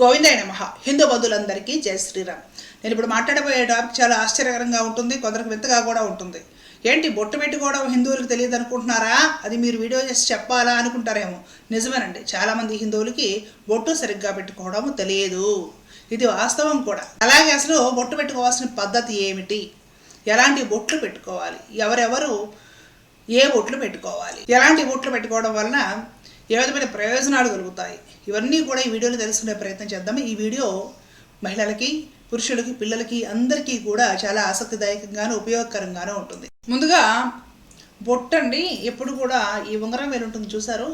గోవిందాయ నమ. హిందూ బంధువులందరికీ జై శ్రీరామ్. నేను ఇప్పుడు మాట్లాడబోయే టాపిక్ చాలా ఆశ్చర్యకరంగా ఉంటుంది కొందరికి వింతగా కూడా ఉంటుంది. ఏంటి బొట్టు పెట్టుకోవడం హిందువులకు తెలియదు అనుకుంటున్నారా? అది మీరు వీడియో చేసి చెప్పాలా అనుకుంటారేమో. నిజమేనండి చాలామంది హిందువులకి బొట్టు సరిగ్గా పెట్టుకోవడం తెలియదు. ఇది వాస్తవం కూడా. అలాగే అసలు బొట్టు పెట్టుకోవాల్సిన పద్ధతి ఏమిటి? ఎలాంటి బొట్లు పెట్టుకోవాలి? ఎవరెవరు ఏ బొట్లు పెట్టుకోవాలి? ఎలాంటి బొట్లు పెట్టుకోవడం వలన ఏ విధమైన ప్రయోజనాలు కలుగుతాయి? ఇవన్నీ కూడా ఈ వీడియోలో తెలుసుకునే ప్రయత్నం చేద్దాం. ఈ వీడియో మహిళలకి పురుషులకి పిల్లలకి అందరికీ కూడా చాలా ఆసక్తిదాయకంగానూ ఉపయోగకరంగానూ ఉంటుంది. ముందుగా బొట్టండి. ఎప్పుడు కూడా ఈ ఉంగరం వేలు ఉంటుంది చూసారు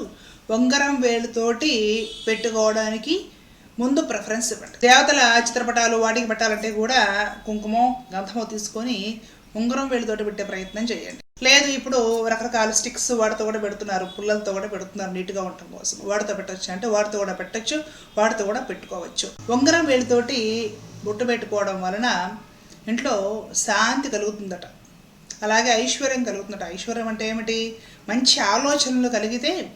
ఉంగరం వేలుతోటి పెట్టుకోవడానికి ముందు ప్రిఫరెన్స్ ఇవ్వండి. దేవతల చిత్రపటాలు వాటికి పెట్టాలంటే కూడా కుంకుమం గంధమో తీసుకొని ఉంగరం వేలుతోటి పెట్టే ప్రయత్నం చేయండి. లేదు ఇప్పుడు రకరకాల స్టిక్స్ వాటితో కూడా పెడుతున్నారు పుల్లలతో కూడా పెడుతున్నారు నీట్గా ఉండటం కోసం. వాటితో పెట్టచ్చు అంటే వాటితో కూడా పెట్టచ్చు వాటితో కూడా పెట్టుకోవచ్చు. ఉంగరం వేలుతోటి బొట్టు పెట్టుకోవడం వలన ఇంట్లో శాంతి కలుగుతుందట. అలాగే ఐశ్వర్యం కలుగుతుందట. ఐశ్వర్యం అంటే ఏమిటి? మంచి ఆలోచనలు కలిగితే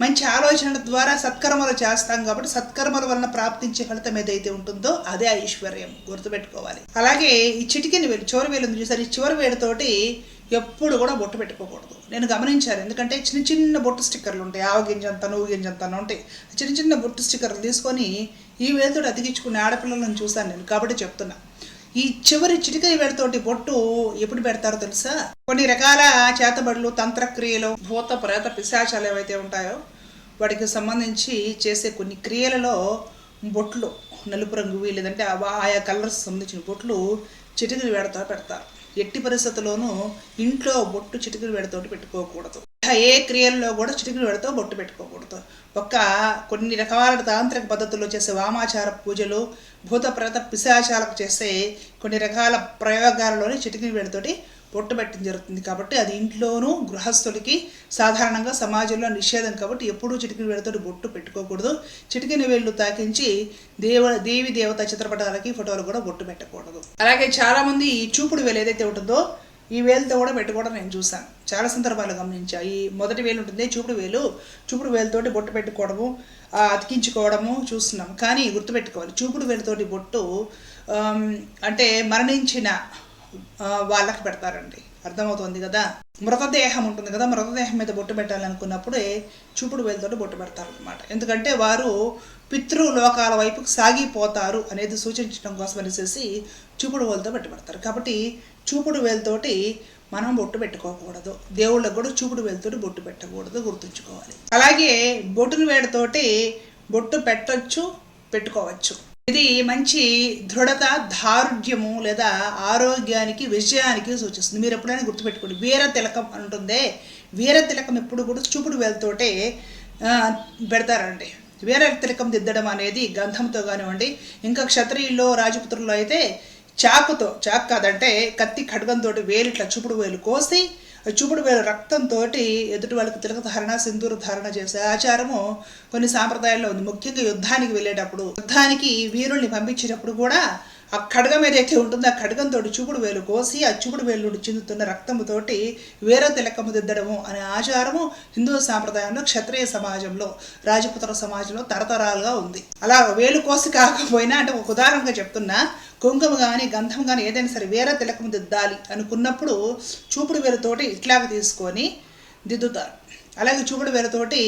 మంచి ఆలోచనల ద్వారా సత్కర్మలు చేస్తాం కాబట్టి సత్కర్మల వలన ప్రాప్తించే ఫలితం ఏదైతే ఉంటుందో అదే ఐశ్వర్యం. గుర్తుపెట్టుకోవాలి. అలాగే ఈ చిటికిని వేలు చివరి వేలు ఉంది చూసారు? ఈ చివరి వేలుతోటి ఎప్పుడు కూడా బొట్టు పెట్టుకోకూడదు. నేను గమనించాను. ఎందుకంటే చిన్న చిన్న బొట్టు స్టిక్కర్లు ఉంటాయి. ఆవ గింజంత నువ్వు గింజంత ఉంటాయి. చిన్న చిన్న బొట్టు స్టిక్కర్లు తీసుకొని ఈ వేలుతో అతికించుకునే ఆడపిల్లలను చూశాను నేను. కాబట్టి చెప్తున్నా. ఈ చివరి చిటికై వేడితోటి బొట్టు ఎప్పుడు పెడతారో తెలుసా? కొన్ని రకాల చేతబడులు తంత్రక్రియలు భూత ప్రేత పిశాచాలు ఏవైతే ఉంటాయో వాటికి సంబంధించి చేసే కొన్ని క్రియలలో బొట్లు నలుపు రంగు లేదంటే ఆయా కలర్స్ సంబంధించిన బొట్లు చిటికలు వేడతో పెడతారు. ఎట్టి పరిస్థితుల్లోనూ ఇంట్లో బొట్టు చిటికలు వేడతోటి పెట్టుకోకూడదు. ఏ క్రియల్లో కూడా చిటికలు వేడతో బొట్టు పెట్టుకోకూడదు. ఒక్క కొన్ని రకాల తాంత్రిక పద్ధతుల్లో చేసే వామాచార పూజలు భూత ప్రేత పిశాచాలకు చేసే కొన్ని రకాల ప్రయోగాలలోనే చిటికలు వేడితోటి బొట్టు పెట్టడం జరుగుతుంది. కాబట్టి అది ఇంట్లోనూ గృహస్థులకి సాధారణంగా సమాజంలో నిషేధం. కాబట్టి ఎప్పుడూ చిటికిన వేళ్ళతోటి బొట్టు పెట్టుకోకూడదు. చిటికిన వేళ్ళు తాకించి దేవ దేవి దేవత చిత్రపటాలకి ఫోటోలు కూడా బొట్టు పెట్టకూడదు. అలాగే చాలామంది ఈ చూపుడు వేలు ఏదైతే ఉంటుందో ఈ వేలుతో కూడా పెట్టుకోవడం నేను చూశాను. చాలా సందర్భాలు గమనించా ఈ మొదటి వేలు ఉంటుంది చూపుడు వేలు. చూపుడు వేలుతోటి బొట్టు పెట్టుకోవడము అతికించుకోవడము చూస్తున్నాం. కానీ గుర్తుపెట్టుకోవాలి చూపుడు వేలుతోటి బొట్టు అంటే మరణించిన వాళ్ళకి పెడతారండి. అర్థమవుతుంది కదా? మృతదేహం ఉంటుంది కదా మృతదేహం మీద బొట్టు పెట్టాలనుకున్నప్పుడే చూపుడు వేలుతోటి బొట్టు పెడతారు అనమాట ఎందుకంటే వారు పితృలోకాల వైపుకు సాగిపోతారు అనేది సూచించడం కోసం అనేసి చూపుడు వేలుతో బొట్టు పెడతారు. కాబట్టి చూపుడు వేలుతోటి మనం బొట్టు పెట్టుకోకూడదు. దేవుళ్ళకు కూడా చూపుడు వేలుతోటి బొట్టు పెట్టకూడదు గుర్తుంచుకోవాలి. అలాగే బొట్టును వేడితోటి బొట్టు పెట్టచ్చు పెట్టుకోవచ్చు. ఇది మంచి దృఢత దారుఢ్యము లేదా ఆరోగ్యానికి విజయానికి సూచిస్తుంది. మీరు ఎప్పుడైనా గుర్తుపెట్టుకోండి. వీర తిలకం అంటుందే వీర తిలకం ఎప్పుడు కూడా చూపుడు వేలతోటే పెడతారండి. వీర తిలకం దిద్దడం అనేది గంధంతో కానివ్వండి ఇంకా క్షత్రియుల్లో రాజపుత్రుల్లో అయితే చాకుతో చాకు కాదంటే కత్తి ఖడ్గంతో వేలు ఇట్లా చూపుడు వేలు కోసి చూపుడు వేల రక్తంతో ఎదుటి వాళ్ళకి తిలక ధారణ సింధూర ధారణ చేసే ఆచారము కొన్ని సాంప్రదాయాల్లో ఉంది. ముఖ్యంగా యుద్ధానికి వెళ్ళేటప్పుడు యుద్ధానికి వీరుల్ని పంపించేటప్పుడు కూడా ఆ ఖడ్గం ఏదైతే ఉంటుందో ఆ ఖడ్గంతో చూపుడు వేలు కోసి ఆ చూపుడు వేలు నుండి చిందుతున్న రక్తముతోటి వేరే తిలకము దిద్దడము అనే ఆచారము హిందూ సాంప్రదాయంలో క్షత్రియ సమాజంలో రాజపుత్ర సమాజంలో తరతరాలుగా ఉంది. అలా వేలు కోసి కాకపోయినా అంటే ఒక ఉదాహరణగా చెప్తున్నా కుంకుమ కానీ గంధం కానీ ఏదైనా సరే వేరే తిలకము దిద్దాలి అనుకున్నప్పుడు చూపుడు వేలుతోటి ఇట్లాగ తీసుకొని దిద్దుతారు. అలాగే చూపుడు వేలుతోటి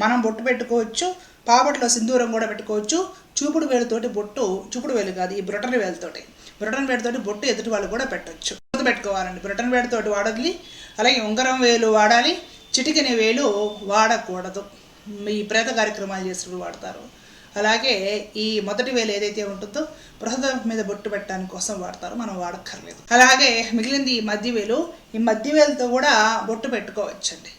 మనం బొట్టు పెట్టుకోవచ్చు పాపట్లో సింధూరం కూడా పెట్టుకోవచ్చు చూపుడు వేలుతోటి బొట్టు చూపుడు వేలు కాదు ఈ బ్రొటన్ వేలుతోటి. బ్రొటన్ వేలుతోటి బొట్టు ఎదుటి వాళ్ళు కూడా పెట్టొచ్చు. గుర్తు పెట్టుకోవాలండి బ్రొటన్ వేలుతోటి వాడొద్ది అలాగే ఉంగరం వేలు వాడాలి చిటికెన వేలు వాడకూడదు. ఈ ప్రేత కార్యక్రమాలు చేసినప్పుడు వాడతారు. అలాగే ఈ మొదటి వేలు ఏదైతే ఉంటుందో ప్రసాదం మీద బొట్టు పెట్టడానికి కోసం వాడతారు మనం వాడక్కర్లేదు. అలాగే మిగిలింది ఈ మధ్య వేలు ఈ మధ్య వేలుతో కూడా బొట్టు పెట్టుకోవచ్చండి.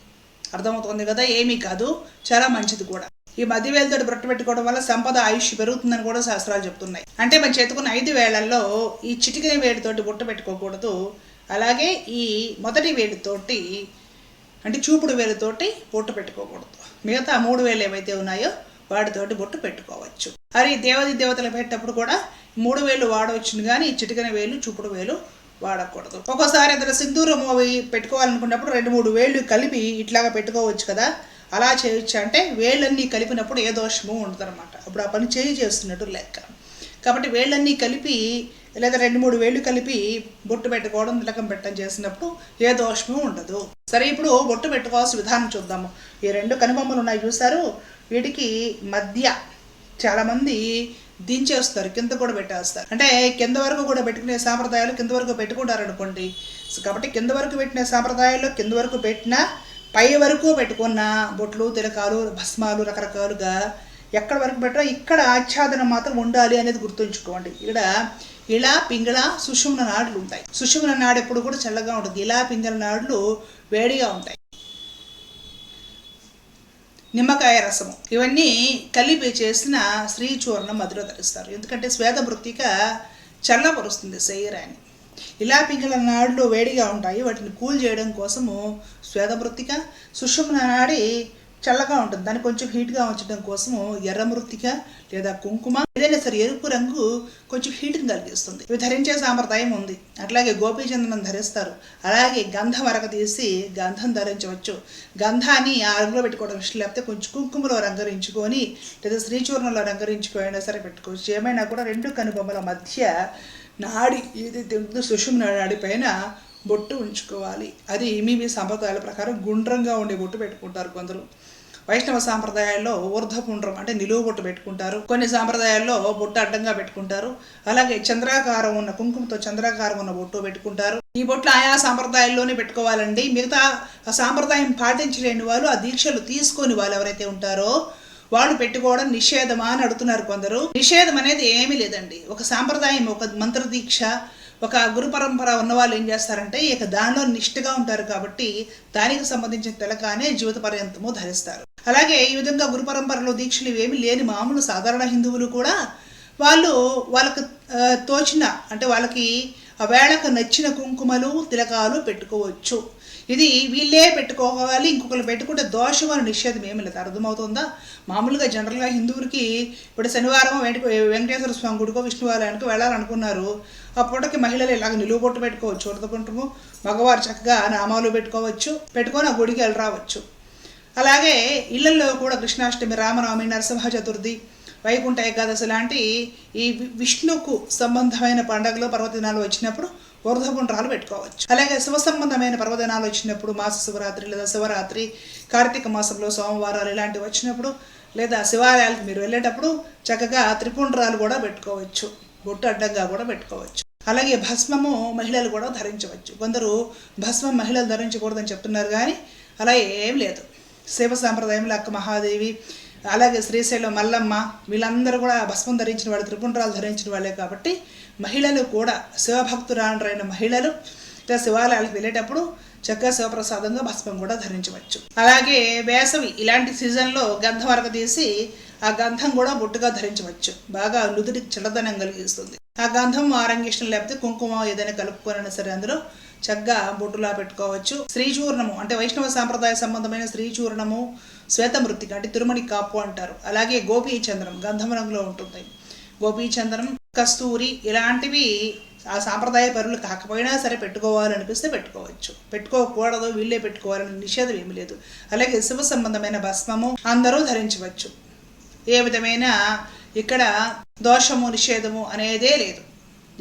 అర్థమవుతుంది కదా? ఏమీ కాదు చాలా మంచిది కూడా. ఈ మధ్య వేలతోటి బొట్టు పెట్టుకోవడం వల్ల సంపద ఆయుష్ పెరుగుతుందని కూడా శాస్త్రాలు చెప్తున్నాయి. అంటే మన చేతుకున్న ఐదు వేళల్లో ఈ చిటికిన వేడితోటి బుట్ట పెట్టుకోకూడదు. అలాగే ఈ మొదటి వేడితోటి అంటే చూపుడు వేలుతోటి బొట్టు పెట్టుకోకూడదు. మిగతా మూడు వేలు ఏవైతే ఉన్నాయో వాటితోటి బొట్టు పెట్టుకోవచ్చు. మరి దేవది దేవతలు పెట్టేటప్పుడు కూడా మూడు వేలు వాడవచ్చును కానీ ఈ చిటికన వేలు చూపుడు వేలు వాడకూడదు. ఒక్కోసారి అందులో సింధూరం అవి పెట్టుకోవాలనుకున్నప్పుడు రెండు మూడు వేళ్ళు కలిపి ఇట్లాగా పెట్టుకోవచ్చు కదా. అలా చేయొచ్చు అంటే వేళ్ళన్నీ కలిపినప్పుడు ఏ దోషము ఉండదన్నమాట. అప్పుడు ఆ పని చేయి చేస్తున్నట్టు లెక్క. కాబట్టి వేళ్ళన్నీ కలిపి లేదా రెండు మూడు వేళ్ళు కలిపి బొట్టు పెట్టుకోవడం తిలకం పెట్టడం చేసినప్పుడు ఏ దోషము ఉండదు. సరే ఇప్పుడు బొట్టు పెట్టుకోవాల్సిన విధానం చూద్దాము. ఈ రెండు కనుబొమ్మలు ఉన్నాయి చూసారు వీటికి మధ్య చాలామంది దించేస్తారు కింద కూడా పెట్టేస్తారు. అంటే కింద వరకు కూడా పెట్టుకునే సాంప్రదాయాలు కింద వరకు పెట్టుకుంటారు అనుకోండి కాబట్టి కింద వరకు పెట్టిన సాంప్రదాయాల్లో కింద వరకు పెట్టినా పై వరకు పెట్టుకున్న బొట్లు తిలకాలు భస్మాలు రకరకాలుగా ఎక్కడ వరకు పెట్టినా ఇక్కడ ఆచ్ఛాదనం మాత్రం ఉండాలి అనేది గుర్తుంచుకోండి. ఇక్కడ ఇలా పింగళ సుషుమ్న నాడులు ఉంటాయి. సుషుమ్న నాడు ఎప్పుడు కూడా చల్లగా ఉంటుంది. ఇలా పింగళ నాడులు వేడిగా ఉంటాయి. నిమ్మకాయ రసము. ఇవన్నీ కలిపి చేసిన శ్రీచూర్ణం మధుర ధరిస్తారు. ఎందుకంటే శ్వేత మృతిక చల్లపరుస్తుంది శరీరాన్ని. ఇలా పింగళ నాడులు వేడిగా ఉంటాయి. వాటిని కూల్ చేయడం కోసము శ్వేతమృత్తిక సుషుమ్న నాడి చల్లగా ఉంటుంది. దాన్ని కొంచెం హీట్గా ఉంచడం కోసము ఎర్ర మృతిక లేదా కుంకుమ ఏదైనా సరే ఎరుపు రంగు కొంచెం హీట్ని కలిగిస్తుంది. ఇవి ధరించే సాంప్రదాయం ఉంది. అట్లాగే గోపీచందనం ధరిస్తారు. అలాగే గంధం అరక తీసి గంధం ధరించవచ్చు. గంధాన్ని ఆ రంగులో పెట్టుకోవడం ఇష్టం లేకపోతే కొంచెం కుంకుమలో రంగరించుకొని లేదా శ్రీచూర్ణంలో రంగరించుకోయినా సరే పెట్టుకోవచ్చు. ఏమైనా కూడా రెండు కనుబొమ్మల మధ్య నాడి ఏదైతే ఉందో సుషుమ్న నాడి పైన బొట్టు ఉంచుకోవాలి. అది మీ మీ సాంప్రదాయాల ప్రకారం గుండ్రంగా ఉండే బొట్టు పెట్టుకుంటారు కొందరు. వైష్ణవ సాంప్రదాయాల్లో ఊర్ధపుండ్రం అంటే నిలువు బొట్టు పెట్టుకుంటారు. కొన్ని సాంప్రదాయాల్లో బొట్టు అడ్డంగా పెట్టుకుంటారు. అలాగే చంద్రాకారం ఉన్న కుంకుమతో చంద్రాకారం ఉన్న బొట్టు పెట్టుకుంటారు. ఈ బొట్లు ఆయా సాంప్రదాయాల్లోనే పెట్టుకోవాలండి. మిగతా ఆ సాంప్రదాయం పాటించలేని వాళ్ళు ఆ దీక్షలు తీసుకొని వాళ్ళు ఎవరైతే ఉంటారో వాళ్ళు పెట్టుకోవడం నిషేధమా అని అడుగుతున్నారు కొందరు. నిషేధం అనేది ఏమీ లేదండి. ఒక సాంప్రదాయం ఒక మంత్ర దీక్ష ఒక గురు పరంపర ఉన్న వాళ్ళు ఏం చేస్తారంటే ఇక దానిలో నిష్ఠగా ఉంటారు కాబట్టి దానికి సంబంధించిన తిలకానే జీవిత పర్యంతము ధరిస్తారు. అలాగే ఈ విధంగా గురు పరంపరలో దీక్షలు ఇవేమి లేని మామూలు సాధారణ హిందువులు కూడా వాళ్ళు వాళ్ళకు తోచిన అంటే వాళ్ళకి ఆ వేళకు నచ్చిన కుంకుమలు తిలకాలు పెట్టుకోవచ్చు. ఇది వీళ్ళే పెట్టుకోవాలి ఇంకొకరు పెట్టుకుంటే దోషం అని నిషేధం ఏమి లేదు. అర్థమవుతుందా? మామూలుగా జనరల్గా హిందువులకి ఇప్పుడు శనివారం వెంట వెంకటేశ్వర స్వామి గుడికో విష్ణువాలయానికి వెళ్ళాలనుకున్నారు. అప్పటికి మహిళలు ఇలాగ నిలువు బొట్టు పెట్టుకోవచ్చు ఉడతపుంటము మగవారు చక్కగా నామాలు పెట్టుకోవచ్చు పెట్టుకొని ఆ గుడికి వెళ్ళి రావచ్చు అలాగే ఇళ్ళలో కూడా కృష్ణాష్టమి రామనవమి నరసింహ చతుర్థి వైకుంఠ ఏకాదశి లాంటి ఈ వి- విష్ణుకు సంబంధమైన పండుగలు పర్వదినాలు వచ్చినప్పుడు వృధపుండ్రాలు పెట్టుకోవచ్చు. అలాగే శివ సంబంధమైన పర్వదినాలు వచ్చినప్పుడు మాస శివరాత్రి లేదా శివరాత్రి కార్తీక మాసంలో సోమవారాలు ఇలాంటివి వచ్చినప్పుడు లేదా శివాలయాలకు మీరు వెళ్ళేటప్పుడు చక్కగా త్రిపుండ్రాలు కూడా పెట్టుకోవచ్చు. బొట్టు అడ్డంగా కూడా పెట్టుకోవచ్చు. అలాగే భస్మము మహిళలు కూడా ధరించవచ్చు. కొందరు భస్మం మహిళలు ధరించకూడదని చెప్తున్నారు కానీ అలా ఏం లేదు. శివ సాంప్రదాయంలో అక్క మహాదేవి అలాగే శ్రీశైలం మల్లమ్మ వీళ్ళందరూ కూడా భస్మం ధరించిన వాళ్ళు త్రిపుండ్రాలు ధరించిన వాళ్ళే కాబట్టి మహిళలు కూడా శివభక్తురాలైన మహిళలు లేదా శివాలయాలకు వెళ్ళేటప్పుడు చక్కగా శివప్రసాదంగా భస్మం కూడా ధరించవచ్చు. అలాగే వేసవి ఇలాంటి సీజన్లో గంధం తీసి ఆ గంధం కూడా బొట్టుగా ధరించవచ్చు. బాగా నుదుటికి చిల్లదనం కలిగిస్తుంది. ఆ గంధం ఆరంగిష్టం లేకపోతే కుంకుమ ఏదైనా కలుపుకొని సరే అందులో చక్కగా బొట్టులా పెట్టుకోవచ్చు. శ్రీచూర్ణము అంటే వైష్ణవ సాంప్రదాయ సంబంధమైన శ్రీచూర్ణము శ్వేతమృతిక అంటే తిరుమణి కాపు అంటారు. అలాగే గోపీచంద్రం గంధం రంగులో ఉంటుంది గోపీచంద్రం కస్తూరి ఇలాంటివి ఆ సాంప్రదాయ పరులు కాకపోయినా సరే పెట్టుకోవాలనిపిస్తే పెట్టుకోవచ్చు. పెట్టుకోకూడదు వీళ్ళే పెట్టుకోవాలని నిషేధం ఏమీ లేదు. అలాగే శివ సంబంధమైన భస్మము అందరూ ధరించవచ్చు. ఏ విధమైన ఇక్కడ దోషము నిషేధము అనేదే లేదు.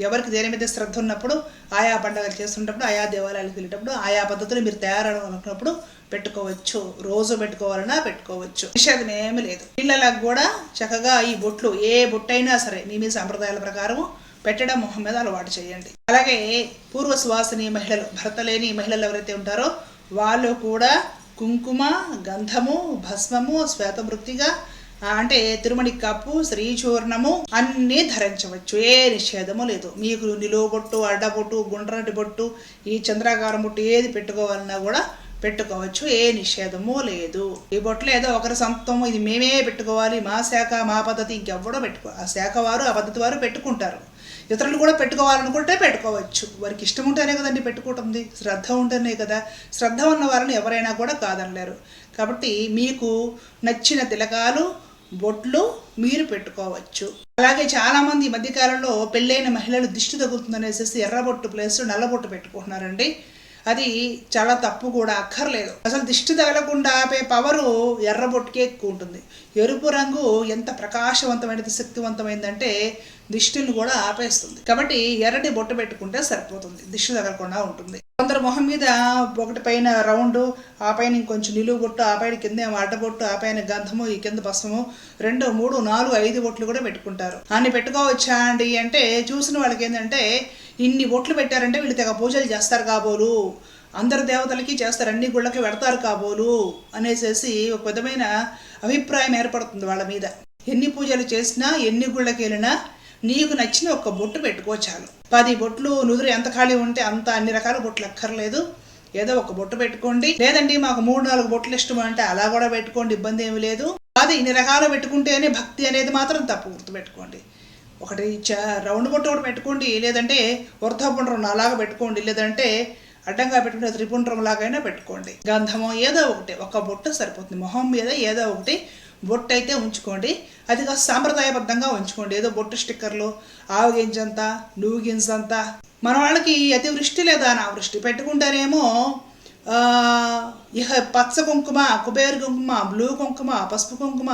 ఎవరికి దేని మీద శ్రద్ధ ఉన్నప్పుడు ఆయా పండుగలు చేస్తున్నప్పుడు ఆయా దేవాలయాలకు వెళ్ళేటప్పుడు ఆయా పద్ధతులు మీరు తయారనుకున్నప్పుడు పెట్టుకోవచ్చు. రోజు పెట్టుకోవాలన్నా పెట్టుకోవచ్చు. నిషేధం ఏమీ లేదు. పిల్లలకు కూడా చక్కగా ఈ బొట్లు ఏ బొట్టైనా సరే మీ మీ సాంప్రదాయాల ప్రకారం పెట్టడం మొహం మీద అలవాటు చేయండి. అలాగే పూర్వ సువాసిని మహిళలు భర్త లేని మహిళలు ఎవరైతే ఉంటారో వాళ్ళు కూడా కుంకుమ గంధము భస్మము శ్వేతవృత్తిగా అంటే తిరుమణి కప్పు శ్రీచూర్ణము అన్నీ ధరించవచ్చు. ఏ నిషేధము లేదు. మీకు నిలువబొట్టు అడ్డబొట్టు గుండ్రటి బొట్టు ఈ చంద్రాకారం బొట్టు ఏది పెట్టుకోవాలన్నా కూడా పెట్టుకోవచ్చు. ఏ నిషేధము లేదు. ఈ బొట్లు ఏదో ఒకరి సొంతము ఇది మేమే పెట్టుకోవాలి మా శాఖ మా పద్ధతి ఇంకెవ్వడో పెట్టుకో ఆ శాఖ వారు ఆ పద్ధతి వారు పెట్టుకుంటారు. ఇతరులు కూడా పెట్టుకోవాలనుకుంటే పెట్టుకోవచ్చు. వారికి ఇష్టం ఉంటేనే కదండి పెట్టుకుంటుంది శ్రద్ధ ఉంటేనే కదా. శ్రద్ధ ఉన్న వారిని ఎవరైనా కూడా కాదనలేరు. కాబట్టి మీకు నచ్చిన తిలకాలు బొట్లు మీరు పెట్టుకోవచ్చు. అలాగే చాలామంది ఈ మధ్యకాలంలో పెళ్ళైన మహిళలు దిష్టి తగులుతుందనేసి ఎర్రబొట్టు ప్లేస్ నల్లబొట్టు పెట్టుకుంటున్నారండి. అది చాలా తప్పు కూడా అక్కర్లేదు. అసలు దిష్టి తగలకుండా ఆపే పవరు ఎర్రబొట్టుకే ఎక్కువ ఉంటుంది. ఎరుపు రంగు ఎంత ప్రకాశవంతమైనది శక్తివంతమైందంటే దిష్టిని కూడా ఆపేస్తుంది. కాబట్టి ఎర్రటి బొట్టు పెట్టుకుంటే సరిపోతుంది. దిష్టి తగలకుండా ఉంటుంది. కొందరు మొహం మీద ఒకటి పైన రౌండ్ ఆ పైన ఇంకొంచెం నిలువు బొట్టు ఆ పైన కింద అడ్డబొట్టు ఆ పైన గంధము ఈ కింద భస్మము రెండు మూడు నాలుగు ఐదు బొట్లు కూడా పెట్టుకుంటారు. అన్ని పెట్టుకోవచ్చా అండి అంటే చూసిన వాళ్ళకి ఏంటంటే ఇన్ని బొట్లు పెట్టారంటే వీళ్ళు తెగ పూజలు చేస్తారు కాబోలు. అందరు దేవతలకి చేస్తారు అన్ని గుళ్ళకి పెడతారు కాబోలు అనేసేసి ఒక విధమైన అభిప్రాయం ఏర్పడుతుంది వాళ్ళ మీద. ఎన్ని పూజలు చేసినా ఎన్ని గుళ్ళకి వెళ్ళినా నీకు నచ్చిన ఒక బొట్టు పెట్టుకో చాలు. పది బొట్లు నుదురు ఎంత ఖాళీ ఉంటే అంత అన్ని రకాల బొట్లు అక్కర్లేదు. ఏదో ఒక బొట్టు పెట్టుకోండి. లేదండి మాకు మూడు నాలుగు బొట్లు ఇష్టం అంటే అలా కూడా పెట్టుకోండి ఇబ్బంది ఏమి లేదు. అది ఇన్ని రకాలు పెట్టుకుంటేనే భక్తి అనేది మాత్రం తప్పు గుర్తుపెట్టుకోండి ఒకటి రౌండ్ బొట్టు ఒకటి పెట్టుకోండి. లేదంటే వృద్ధపుండ్రం అలాగా పెట్టుకోండి. లేదంటే అడ్డంగా పెట్టుకుంటే త్రిపుండ్రం లాగైనా పెట్టుకోండి. గంధమో ఏదో ఒకటి ఒక బొట్టు సరిపోతుంది. మొహం మీద ఏదో ఒకటి బొట్టు అయితే ఉంచుకోండి. అది కాస్త సాంప్రదాయబద్ధంగా ఉంచుకోండి. ఏదో బొట్టు స్టిక్కర్లు ఆవు గింజంత నువ్వు గింజంత. మన వాళ్ళకి అతివృష్టి లేదా అనావృష్టి పెట్టుకుంటేనేమో ఇహ పచ్చ కుంకుమ కుబేరు కుంకుమ బ్లూ కుంకుమ పసుపు కుంకుమ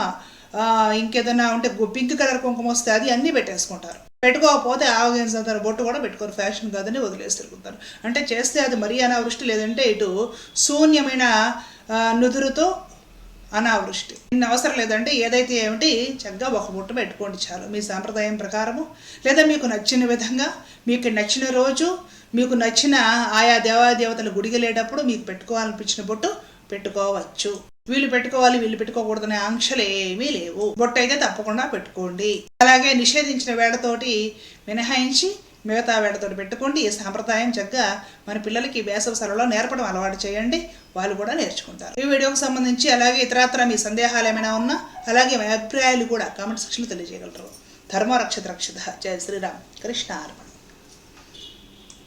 ఇంకేదైనా ఉంటే పింక్ కలర్ కుంకుమ వస్తే అది అన్నీ పెట్టేసుకుంటారు. పెట్టుకోకపోతే ఆవగించంటారు బొట్టు కూడా పెట్టుకోరు. ఫ్యాషన్ కాదని వదిలేసి తిరుగుతారు అంటే చేస్తే అది మరీ అనావృష్టి లేదంటే ఇటు శూన్యమైన నుదురుతో అనావృష్టి. ఇన్ని అవసరం లేదంటే ఏదైతే ఏమిటి చక్కగా ఒక బుట్ట పెట్టుకోండి చాలు. మీ సాంప్రదాయం ప్రకారము. లేదా మీకు నచ్చిన విధంగా మీకు నచ్చిన రోజు మీకు నచ్చిన ఆయా దేవాదేవతల గుడికి వెళ్ళేటప్పుడు మీకు పెట్టుకోవాలనిపించిన బొట్టు పెట్టుకోవచ్చు. వీళ్ళు పెట్టుకోవాలి వీళ్ళు పెట్టుకోకూడదనే ఆంక్షలు ఏమీ లేవు. బొట్టయితే తప్పకుండా పెట్టుకోండి. అలాగే నిషేధించిన వేడతోటి మినహాయించి మిగతా వేడతోటి పెట్టుకోండి. ఈ సాంప్రదాయం చక్కగా మన పిల్లలకి వేసవి సెలవులో నేర్పడం అలవాటు చేయండి. వాళ్ళు కూడా నేర్చుకుంటారు. ఈ వీడియోకి సంబంధించి అలాగే ఇతరత్ర మీ సందేహాలు ఏమైనా ఉన్నా అలాగే మీ అభిప్రాయాలు కూడా కామెంట్ సెక్షన్లో తెలియజేయగలరు. ధర్మ రక్షిత. రక్షిత జయ శ్రీరామ్. కృష్ణ అర్పణ